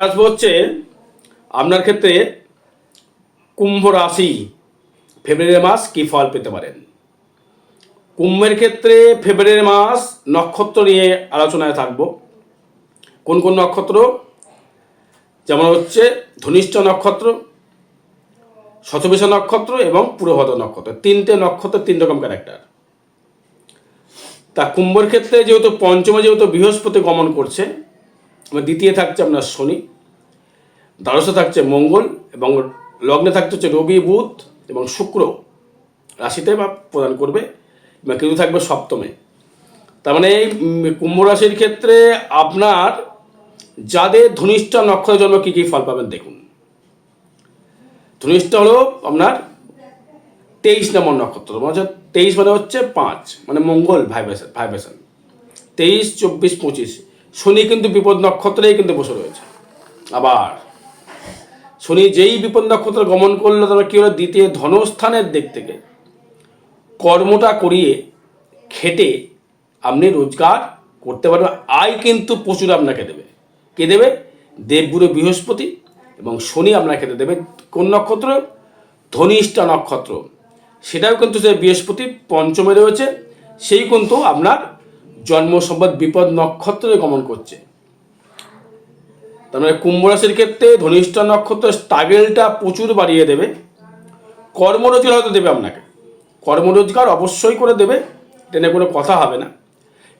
আসব হচ্ছে আপনার ক্ষেত্রে কুম্ভ রাশি ফেব্রুয়ারি মাস কি ফল পেতে পারেন? কুম্ভের ক্ষেত্রে ফেব্রুয়ারি মাস নক্ষত্র নিয়ে আলোচনায় থাকব। কোন কোন নক্ষত্র? যেমন হচ্ছে ধনিষ্ঠ নক্ষত্র, শতবিষ নক্ষত্র এবং পুরভদ নক্ষত্র। তিনটে নক্ষত্র তিন রকম ক্যারেক্টার তা কুম্ভের ক্ষেত্রে যেহেতু পঞ্চমে যেহেতু বৃহস্পতি গমন করছে দ্বিতীয় থাকছে আপনার শনি, দ্বাদশে থাকছে মঙ্গল এবং লগ্নে থাকছে হচ্ছে রবি, বুধ এবং শুক্র রাশিতে বা প্রদান করবে এবং কেতু থাকবে সপ্তমে। তার মানে এই কুম্ভ রাশির ক্ষেত্রে আপনার যাদের ধনিষ্ঠ নক্ষত্রের জন্য কী কী ফল পাবেন দেখুন। ধনিষ্ঠ হলো আপনার তেইশ নম্বর নক্ষত্র মানে হচ্ছে তেইশ মানে হচ্ছে পাঁচ মানে মঙ্গল ভাইব্রেশন ভাইব্রেশন তেইশ, চব্বিশ, পঁচিশ। শনি কিন্তু বিপদ নক্ষত্রেই কিন্তু বসে রয়েছে। আবার, শনি যেই বিপদ নক্ষত্র গমন করল তবে কী হলো? দ্বিতীয় ধনস্থানের দিক থেকে। কর্মটা করিয়ে, খেটে আপনি রোজগার করতে পারবেন। আয় কিন্তু প্রচুর আপনাকে দেবে। কে দেবে? দেবগুরু বৃহস্পতি এবং শনি আপনাকে দেবে। কোন নক্ষত্র? ধনিষ্ঠা নক্ষত্র। সেটাও কিন্তু সে বৃহস্পতি পঞ্চমে রয়েছে। সেই কিন্তু আপনার জন্ম সম্পদ, বিপদ নক্ষত্রে গমন করছে। তার মানে কুম্ভ রাশির ক্ষেত্রে ধনিষ্ঠ নক্ষত্র স্ট্রাগেলটা প্রচুর বাড়িয়ে দেবে। কর্মরোজগার হয়তো দেবে আপনাকে। কর্মরোজগার অবশ্যই করে দেবে নিয়ে কোনো কথা হবে না।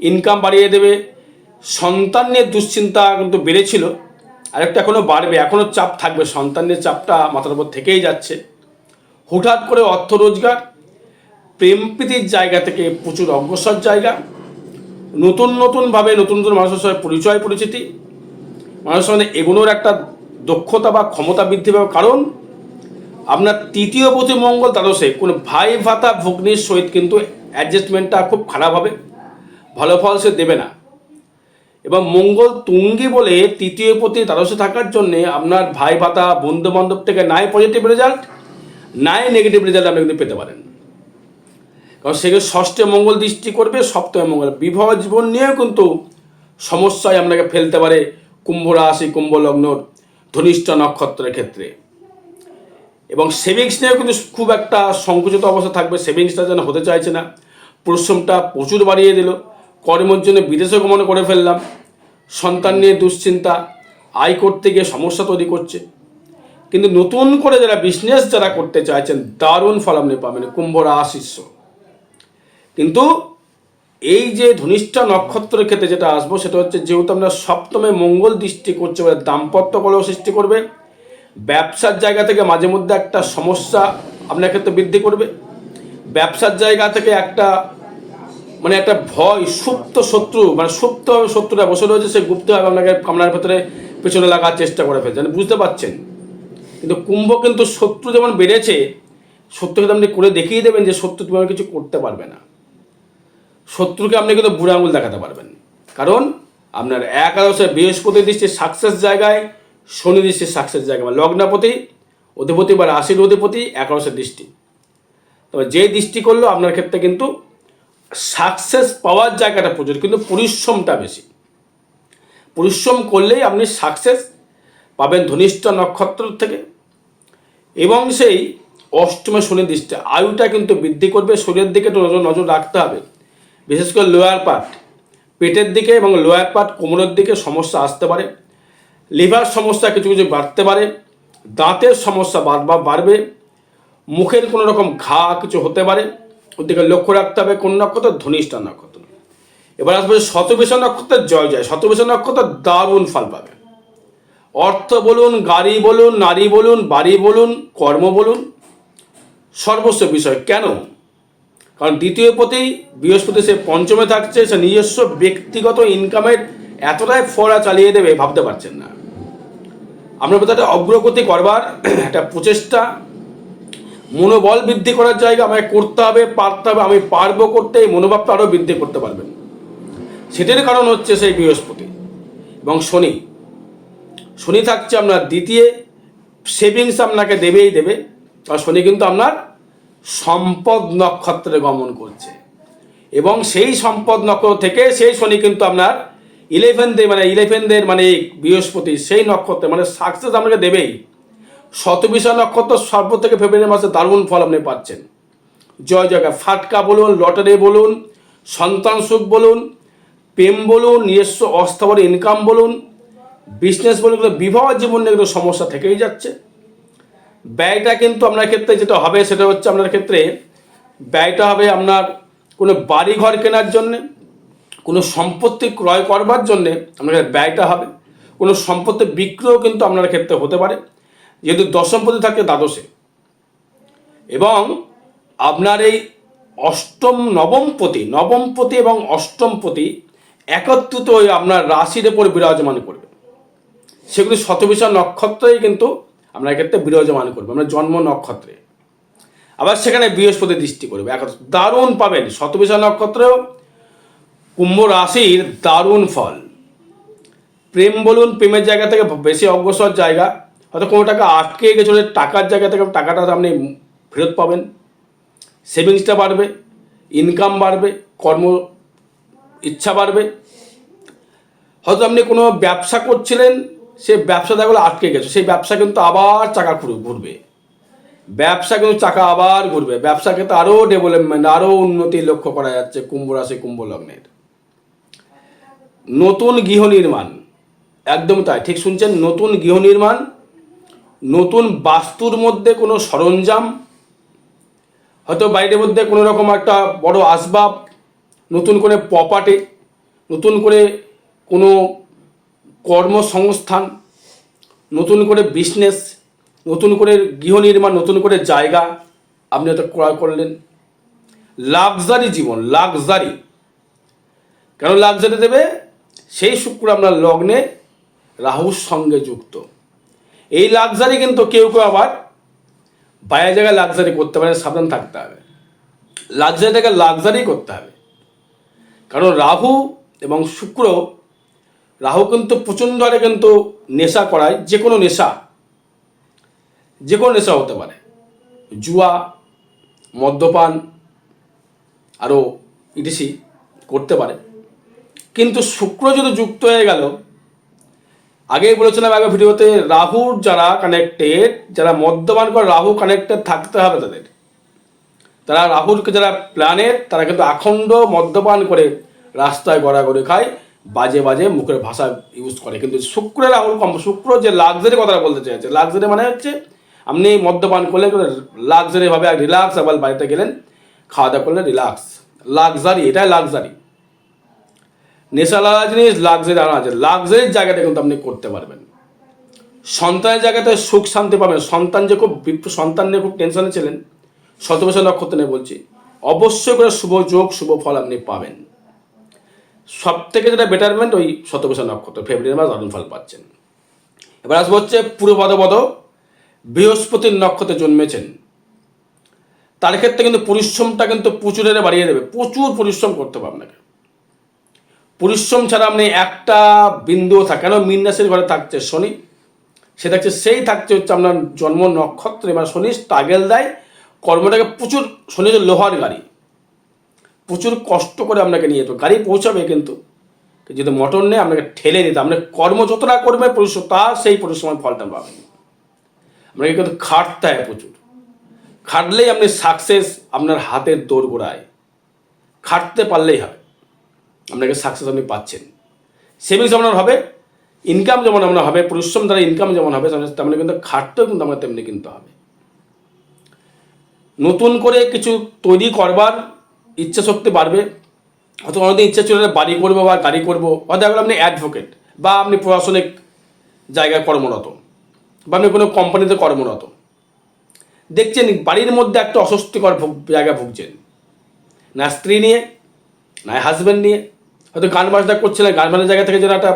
ইনকাম বাড়িয়ে দেবে। সন্তান নিয়ে দুশ্চিন্তা কিন্তু বেড়েছিল, আর একটা এখনও বাড়বে এখনও চাপ থাকবে। সন্তানের চাপটা মাথার উপর থেকেই যাচ্ছে। হুটহাট করে অর্থ রোজগার প্রেম প্রীতির জায়গা থেকে প্রচুর অগ্রসর জায়গা। নতুন নতুনভাবে নতুন নতুন মানুষের সঙ্গে পরিচয়, পরিচিতি, মানুষের সঙ্গে এগোনোর একটা দক্ষতা বা ক্ষমতা বৃদ্ধি পাবে। কারণ আপনার তৃতীয় প্রতি মঙ্গল দ্বাদশে কোনো ভাই, ভাতা, ভগ্নির সহিত কিন্তু অ্যাডজাস্টমেন্টটা খুব খারাপ হবে। ভালো ফল সে দেবে না। এবং মঙ্গল তুঙ্গি বলে তৃতীয় প্রতি দ্বাদশে থাকার জন্যে আপনার ভাই, ভাতা বন্ধু বান্ধব থেকে নাই পজিটিভ রেজাল্ট নাই নেগেটিভ রেজাল্ট আপনি কিন্তু পেতে পারেন। কারণ সেখানে ষষ্ঠে মঙ্গল দৃষ্টি করবে, সপ্তমে মঙ্গল। বিবাহ জীবন নিয়েও কিন্তু সমস্যায় আপনাকে ফেলতে পারে কুম্ভ রাশি, কুম্ভ লগ্নর ধনিষ্ঠ নক্ষত্রের ক্ষেত্রে। এবং সেভিংস নিয়েও কিন্তু খুব একটা সংকুচিত অবস্থা থাকবে সেভিংসটা যেন হতে চাইছে না। পরিশ্রমটা প্রচুর বাড়িয়ে দিল। কর্মের জন্য বিদেশে গমন করে ফেললাম। সন্তান নিয়ে দুশ্চিন্তা, আয় করতে গিয়ে সমস্যা তৈরি করছে। কিন্তু নতুন করে যারা বিজনেস যারা করতে চাইছেন, দারুণ ফল আপনি পাবেন। কুম্ভ রাশিস্য কিন্তু এই যে ধনিষ্ঠা নক্ষত্রের ক্ষেত্রে যেটা আসব, সেটা হচ্ছে যেহেতু আমরা সপ্তমে মঙ্গল দৃষ্টি করছে বলে দাম্পত্য কলেও সৃষ্টি করবে। ব্যবসার জায়গা থেকে মাঝে মধ্যে একটা সমস্যা আপনার ক্ষেত্রে বৃদ্ধি করবে। ব্যবসার জায়গা থেকে একটা মানে একটা ভয়, সুপ্ত শত্রু মানে সুপ্ত শত্রুটা বসে রয়েছে, সে গুপ্তভাবে আপনাকে কামনার ভেতরে পেছনে লাগার চেষ্টা করে ফেলছেন বুঝতে পারছেন? কিন্তু কুম্ভ কিন্তু শত্রু যেমন বেড়েছে, শত্রুকে আপনি করে দেখিয়ে দেবেন যে শত্রু তুমি কিছু করতে পারবে না। শত্রুকে আপনি কিন্তু বুড়ো আঙুল দেখাতে পারবেন। কারণ আপনার একাদশে বৃহস্পতি দৃষ্টির সাকসেস জায়গায়, শনি দৃষ্টির সাকসেস জায়গায়। মানে লগ্নাপতি, অধিপতি বা রাশির অধিপতি একাদশের দৃষ্টি। তবে যে দৃষ্টি করল, আপনার ক্ষেত্রে কিন্তু সাকসেস পাওয়ার জায়গাটা প্রচুর, কিন্তু পরিশ্রমটা বেশি। পরিশ্রম করলেই আপনি সাকসেস পাবেন ধনিষ্ঠ নক্ষত্র থেকে। এবং সেই অষ্টমে শনি দৃষ্টি, আয়ুটা কিন্তু বৃদ্ধি করবে। শরীরের দিকে নজর রাখতে হবে। বিশেষ করে লোয়ার পার্ট, পেটের দিকে এবং লোয়ার পার্ট কোমরের দিকে সমস্যা আসতে পারে, লিভার সমস্যা কিছু কিছু বাড়তে পারে, দাঁতের সমস্যা বারবার বাড়বে, মুখের কোনো রকম ঘা কিছু হতে পারে, ওদিকে লক্ষ্য রাখতে হবে কোন নক্ষত্র ধনিষ্ঠা নক্ষত্র। এবার আসবে শতবিষ নক্ষত্রের জয় জয়, শতবিষ নক্ষত্র দারুণ ফল পাবে। অর্থ বলুন, গাড়ি বলুন, নারী বলুন, বাড়ি বলুন, কর্ম বলুন, সর্বস্ব বিষয়। কেন? কারণ দ্বিতীয় প্রতি বৃহস্পতি সে পঞ্চমে থাকছে, সে নিজস্ব ব্যক্তিগত ইনকামের এতটাই ফোড়া চালিয়ে দেবে, ভাবতে পারছেন না। আপনার প্রতি একটা অগ্রগতি করবার একটা প্রচেষ্টা, মনোবল বৃদ্ধি করার জায়গা আমাকে করতে হবে, পারতে হবে, আমি পারব করতে, এই মনোভাবটা আরও বৃদ্ধি করতে পারবেন। সেটার কারণ হচ্ছে সেই বৃহস্পতি এবং শনি। শনি থাকছে আপনার দ্বিতীয় সেভিংস আপনাকে দেবেই দেবে, আর শনি কিন্তু আপনার সম্পদ নক্ষত্রে গমন করছে। এবং সেই সম্পদ নক্ষত্র থেকে সেই শনি কিন্তু আপনার ইলেভেনদের মানে ইলেভেনদের মানে বৃহস্পতি, সেই নক্ষত্রে মানে সাকসেস আপনাকে দেবেই। শতবিশা নক্ষত্র সর্ব থেকে ফেব্রুয়ারি মাসে দারুণ ফল আপনি পাচ্ছেন। জয় জয়কা ফাটকা বলুন, লটারি বলুন, সন্তান সুখ বলুন, প্রেম বলুন, নিজস্ব অস্থাবর ইনকাম বলুন বিজনেস বলুন বিবাহ জীবনে এগুলো সমস্যা থেকেই যাচ্ছে। ব্যয়টা কিন্তু আপনার ক্ষেত্রে যেটা হবে, সেটা হচ্ছে আপনার ক্ষেত্রে ব্যয়টা হবে আপনার কোনো বাড়ি ঘর কেনার জন্যে, কোনো সম্পত্তি ক্রয় করবার জন্যে আপনার ব্যয়টা হবে। কোনো সম্পত্তি বিক্রয় কিন্তু আপনার ক্ষেত্রে হতে পারে। যেহেতু দশমপতি থাকে দ্বাদশে। এবং আপনার এই অষ্টম নবমপতি নবমপতি এবং অষ্টমপতি একত্রিত হয়ে আপনার রাশির উপর বিরাজমান করবে। সেগুলি শতবিশা নক্ষত্রেই কিন্তু আপনার ক্ষেত্রে বিরাজমান করব আপনার জন্ম নক্ষত্রে। আবার সেখানে বৃহস্পতি দৃষ্টি করবে। এক দারুণ পাবেন শতবিশা নক্ষত্রেও কুম্ভ রাশির দারুণ ফল। প্রেম বলুন, প্রেমের জায়গা থেকে বেশি অগ্রসর জায়গা। হয়তো কোনো টাকা আটকে গেছিল টাকার জায়গা থেকে টাকাটা আপনি ফেরত পাবেন। সেভিংসটা বাড়বে ইনকাম বাড়বে, কর্ম ইচ্ছা বাড়বে। হয়তো আপনি কোনো ব্যবসা করছিলেন সে ব্যবসা ব্যবসাটাগুলো আটকে গেছে। সেই ব্যবসা কিন্তু আবার চাকা ঘুরবে। ব্যবসা কিন্তু চাকা আবার ঘুরবে। ব্যবসা ক্ষেত্রে আরও ডেভেলপমেন্ট আরও উন্নতি লক্ষ্য করা যাচ্ছে কুম্ভ রাশি, কুম্ভ লগ্নের। নতুন গৃহ নির্মাণ। একদম তাই, ঠিক শুনছেন? নতুন গৃহ নির্মাণ, নতুন বাস্তুর মধ্যে কোনো সরঞ্জাম, হয়তো বাড়ির মধ্যে কোনো রকম একটা বড় আসবাব, নতুন করে প্রপার্টি নতুন করে কোনো কর্মসংস্থান, নতুন করে বিজনেস নতুন করে গৃহ নির্মাণ, নতুন করে জায়গা আপনি হয়তো ক্রয় করলেন। লাক্সারি জীবন লাক্সারি কেন লাক্সারি দেবে? সেই শুক্র আপনার লগ্নে রাহুর সঙ্গে যুক্ত। এই লাক্সারি কিন্তু কেউ কেউ আবার বাইরে জায়গায় লাক্সারি করতে পারে, সাবধান থাকতে হবে। লাক্সারিটাকে লাক্সারি করতে হবে। কারণ রাহু এবং শুক্র রাহু কিন্তু প্রচণ্ড হারে কিন্তু নেশা করায়, যে কোনো নেশা, যে কোনো নেশা হতে পারে। জুয়া, মদ্যপান আরও ইটিসি করতে পারে। কিন্তু শুক্র যদি যুক্ত হয়ে গেল, আগেই বলেছিলাম আগে ভিডিওতে, রাহুর যারা কানেক্টেড যারা মদ্যপান করে, রাহু কানেক্টেড থাকতে হবে তাদের। তারা রাহুলকে যারা প্ল্যানেট তারা কিন্তু আখণ্ড মদ্যপান করে রাস্তায় গড়াগড়ি খায়। বাজে বাজে মুখের ভাষা ইউজ করে। কিন্তু শুক্র রাহুল কম, শুক্র যে লাক্সারি কথাটা বলতে চাইছে লাক্সারি মানে হচ্ছে আপনি মদ্যপান করলেন লাক্সারিভাবে রিল্যাক্স আবার বাড়িতে গেলেন, খাওয়া দাওয়া করলেন রিল্যাক্স লাক্সারি এটাই লাক্সারি নেশা আলাদা জিনিস লাক্সারি আলাদা আছে। লাক্সারির জায়গাটা কিন্তু আপনি করতে পারবেন। সন্তানের জায়গাতে সুখ শান্তি পাবেন। সন্তান যে খুব সন্তান নিয়ে খুব টেনশনে ছিলেন শতবছর নক্ষত্র নিয়ে বলছি, অবশ্যই করে শুভ যোগ, শুভ ফল আপনি পাবেন। সব থেকে যেটা বেটারমেন্ট ওই শতবছর নক্ষত্র ফেব্রুয়ারি মাস দারুণ ফল পাচ্ছেন। এবার আসব হচ্ছে পুরো পদপদ। বৃহস্পতির নক্ষত্রে জন্মেছেন। তার ক্ষেত্রে কিন্তু পরিশ্রমটা কিন্তু প্রচুরের বাড়িয়ে দেবে। প্রচুর পরিশ্রম করতে হবে আপনাকে। পরিশ্রম ছাড়া আপনি একটা বিন্দুও থাকে কেন? মীন রাশির ঘরে থাকছে শনি। সে থাকছে, সেই থাকছে হচ্ছে আপনার জন্ম নক্ষত্রে। মানে শনি স্ট্রাগেল দেয়। কর্মটাকে প্রচুর শনি হচ্ছে লোহার গাড়ি। প্রচুর কষ্ট করে আপনাকে নিয়ে যেত। গাড়ি পৌঁছাবে কিন্তু। যদি মোটর নেই আপনাকে ঠেলে দিতে আপনার কর্ম যতটা করবে পরিশ্রম তার সেই পরিশ্রমের ফলটা পাবেন। আপনাকে কিন্তু খাটতে হয় প্রচুর। খাটলেই আপনি সাকসেস আপনার হাতের দৌড় গোড়ায় খাটতে পারলেই হবে আপনাকে সাকসেস আপনি পাচ্ছেন। সেভিংস আপনার হবে ইনকাম যেমন আপনার হবে, পরিশ্রম দ্বারা ইনকাম যেমন হবে তেমনি কিন্তু খাটতেও কিন্তু আমরা তেমনি কিনতে হবে। নতুন করে কিছু তৈরি করবার ইচ্ছা শক্তি বাড়বে হয়তো অনেকদিন ইচ্ছা ছিল বাড়ি করব বা গাড়ি করব হয়তো এখন আপনি অ্যাডভোকেট বা আপনি প্রশাসনিক জায়গায় কর্মরত, বা আপনি কোনো কোম্পানিতে কর্মরত। দেখছেন বাড়ির মধ্যে একটা অস্বস্তিকর জায়গা ভুগছেন। না স্ত্রী নিয়ে, না হাজব্যান্ড নিয়ে, হয়তো গান বাজনা করছিলেন গান বাজনার জায়গা থেকে যেন একটা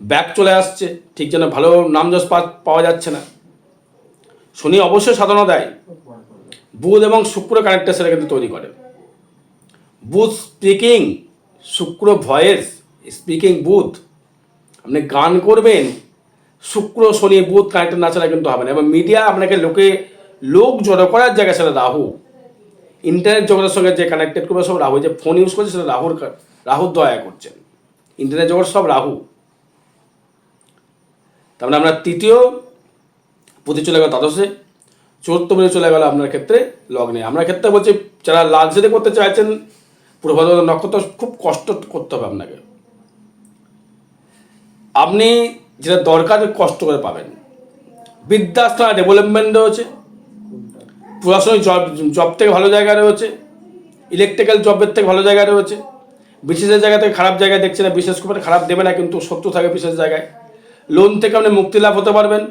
ব্যাক চলে আসছে, ঠিক যেন ভালো নাম যশ পাওয়া যাচ্ছে না। শনি অবশ্যই সাধনা দেয়। বুধ এবং শুক্র কানেক্টার সেটা কিন্তু তৈরি করে। বুধ স্পিকিং, শুক্র ভয়েস, স্পিকিং বুথ। আপনি গান করবেন, শুক্র, শনি বুধ কানেক্টেড না ছাড়া কিন্তু হবে না। এবং মিডিয়া আপনাকে লোকে, লোক জড়ো করার জায়গা সেটা রাহু। ইন্টারনেট জগতের সঙ্গে যে কানেক্টেড করবে সব রাহু। যে ফোন ইউজ করছে সেটা রাহুর রাহুর দয়া করছেন। ইন্টারনেট জগৎ সব রাহু। তার মানে আপনার তৃতীয় প্রতি চলে গেল দ্বাদশে। চতুর্থ চলে গেল আপনার ক্ষেত্রে লগ্নে। আপনার ক্ষেত্রে বলছি, যারা লাক্সারি করতে চাইছেন পূর্বভাদ নক্ষত্র খুব কষ্ট করতে হবে আপনাকে। আপনি যেটা দরকার কষ্ট করে পাবেন। বিদ্যাস্থান ডেভেলপমেন্ট রয়েছে, প্রশাসনিক জব জব থেকে ভালো জায়গা রয়েছে ইলেকট্রিক্যাল জবের থেকে ভালো জায়গা রয়েছে। বিশেষের জায়গা থেকে খারাপ জায়গায় দেখছে না, বিশেষ করে খারাপ দেবে না, কিন্তু সত্য থাকে বিশেষ জায়গায়। লোন থেকে আপনি মুক্তি লাভ হতে পারবেন।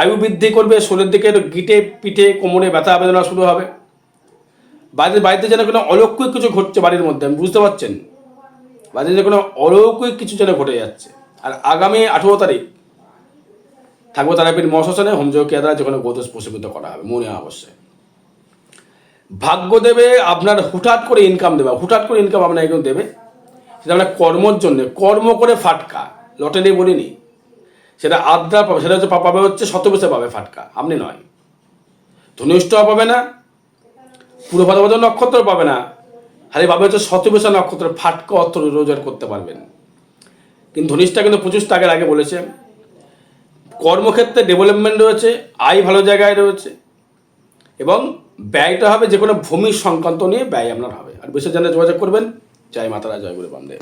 আয়ু বৃদ্ধি করবে, শরীরের দিকে গিটে পিঠে কোমরে ব্যথা বেদনা শুরু হবে। বাড়িতে বাড়িতে যেন কোনো অলৌকিক কিছু ঘটছে বাড়ির মধ্যে, আমি বুঝতে পারছেন? বাড়িতে কোনো অলৌকিক কিছু যেন ঘটে যাচ্ছে। আর আগামী আঠেরো তারিখ থাকব তারাপীঠ মহাশ্মশানে হোমযোগ কেদারা যেখানে গোদোষ প্রশমিত করা হবে, মনে অবশ্যই। ভাগ্য দেবে আপনার হুঠাৎ করে ইনকাম দেবে, হুঠাৎ করে ইনকাম আপনার একজন দেবে, সেটা আপনার কর্মর জন্য, কর্ম করে ফাটকা, লটারি বলিনি, সেটা আদ্রা পাবে, সেটা হচ্ছে পাবে হচ্ছে শতবেশে পাবে ফাটকা, আপনি নয়। ধনিষ্ঠ পাবে না পুরো ভাদ্রপদ নক্ষত্র পাবে না। খালি পাবে হচ্ছে শতবেশা নক্ষত্র ফাটকা অর্থ রোজগার করতে পারবেন। কিন্তু ধনিষ্ঠা কিন্তু পঁচিশ টাকার আগে বলেছে। কর্মক্ষেত্রে ডেভেলপমেন্ট রয়েছে, আয় ভালো জায়গায় রয়েছে। এবং ব্যয়টা হবে যে কোনো ভূমি সংক্রান্ত নিয়ে ব্যয় আপনার হবে। আর বিশেষ জানে যোগাযোগ করবেন। জয় মাতারা, জয় গুরু বামদেব।